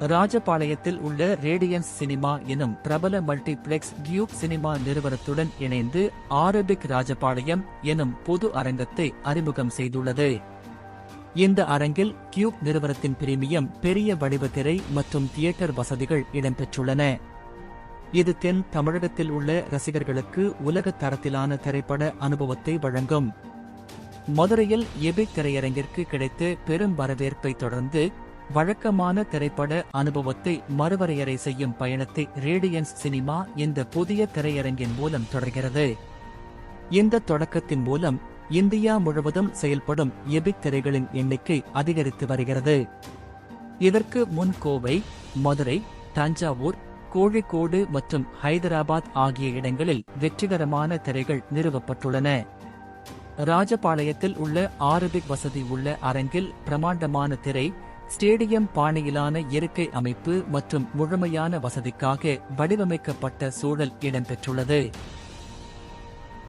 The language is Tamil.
ராஜபாளையத்தில் உள்ள ரேடியன்ஸ் சினிமா எனும் பிரபல மல்டிபிளெக்ஸ் டியூப் சினிமா நிறுவனத்துடன் இணைந்து ஆரபிக் ராஜபாளையம் எனும் பொது அரங்கத்தை அறிமுகம் செய்துள்ளது. இந்த அரங்கில் கியூப் நிறுவனத்தின் பிரீமியம் பெரிய வடிவ திரை மற்றும் தியேட்டர் வசதிகள் இடம்பெற்றுள்ளன. இது தென் தமிழகத்தில் உள்ள ரசிகர்களுக்கு உலக தரத்திலான திரைப்பட அனுபவத்தை வழங்கும். மதுரையில் எபிக் திரையரங்கிற்கு கிடைத்த பெரும் வரவேற்பை தொடர்ந்து வழக்கமான திரைப்பட அனுபவத்தை மறுவரையறை செய்யும் பயணத்தை ரேடியன்ஸ் சினிமா இந்த புதிய திரையரங்கின் மூலம் தொடர்கிறது. இந்த தொடக்கத்தின் மூலம் இந்தியா முழுவதும் செயல்படும் எபிக் திரைகளின் எண்ணிக்கை அதிகரித்து வருகிறது. இதற்கு முன் கோவை மதுரை தஞ்சாவூர் கோழிக்கோடு மற்றும் ஹைதராபாத் ஆகிய இடங்களில் வெற்றிகரமான திரைகள் நிறுவப்பட்டுள்ளன. ராஜபாளையத்தில் உள்ள ஆரபிக் வசதி உள்ள அரங்கில் பிரமாண்டமான திரை ஸ்டேடியம் பாணியிலான இயற்கை அமைப்பு மற்றும் முழுமையான வசதிக்காக வடிவமைக்கப்பட்ட சூழல் இடம்பெற்றுள்ளது.